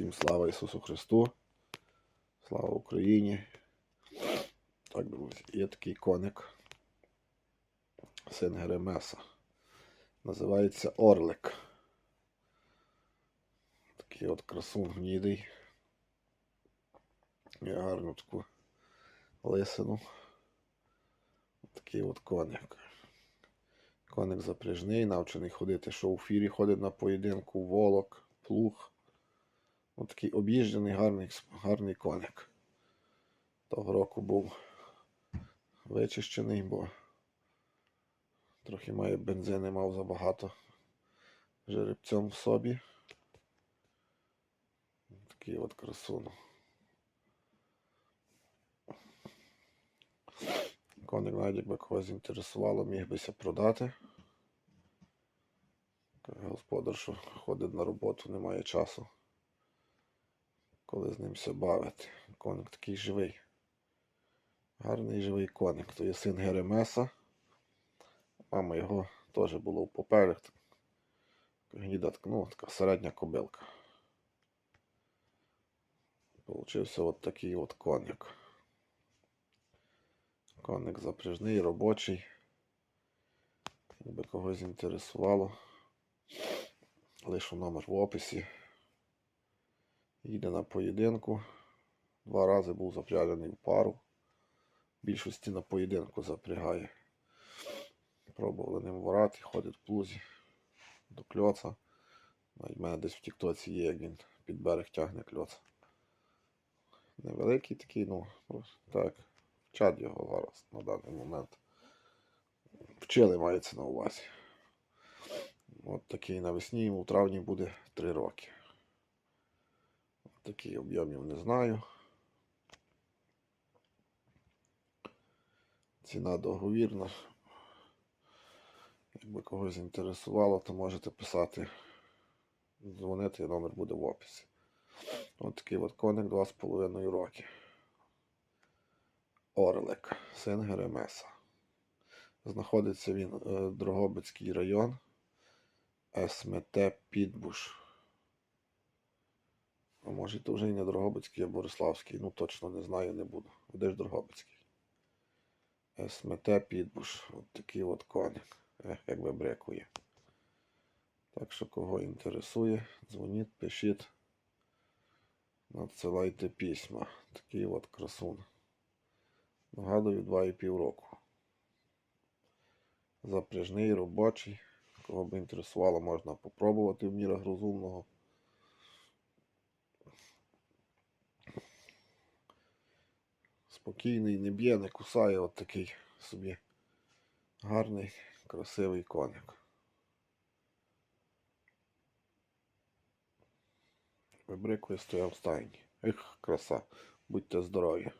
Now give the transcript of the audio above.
Всім слава Ісусу Христу. Слава Україні. Так, друзі, є такий коник. Син Геремеса. Називається Орлик. Такий от красун гнідий. І гарну таку лисину. Такий от коник. Коник запряжний, навчений ходити, що у фірі ходить на поєдинку, волок, плуг. Ось такий об'їжджений гарний, гарний коник. Того року був вичищений, бо трохи має бензини, мав забагато жеребцем в собі. Такий от красун. Коник навіть якби когось інтересувало, міг бися продати. Господар, що ходить на роботу, не має часу. Коли з ним все бавити. Коник такий живий. Гарний живий коник. То є син Геремеса. Мама його теж було в поперек. Гніда, ну, така середня кобилка. Получився от такий от коник. Коник запряжний, робочий. Якби когось інтересувало. Лишу номер в описі. Їде на поєдинку. Два рази був запряжений в пару. Більшості на поєдинку запрягає. Пробували ним ворати, ходить в плузі до кльоца. Навіть в мене десь в Тіктоці є, як він під берег тягне кльоца. Невеликий такий, ну, просто так. Вчать його зараз на даний момент. Вчили мається на увазі. От такий навесні йому в травні буде 3 роки. Такий об'ємів не знаю. Ціна договірна. Якби когось інтересувало, то можете писати, дзвонити, номер буде в описі. От такий от коник 2,5 роки. Орлик, син Геремеса. Знаходиться він е, Дрогобицький район, СМТ Підбуш. А може то вже і не Дрогобицький, а Бориславський. Ну точно не знаю, не буду. Де ж Дрогобицький? СМТ Підбуш. От такий от коник. Ех, як вибрекує. Так що кого інтересує, дзвоніть, пишіть. Надсилайте письма. Такий от красун. Нагадую, 2,5 року. Запряжний, робочий. Кого б інтересувало, можна попробувати в мірах розумного. Спокійний, не б'є, не кусає, от такий собі гарний, красивий коник. Вибрикує стояв стайні. Ех, краса. Будьте здорові.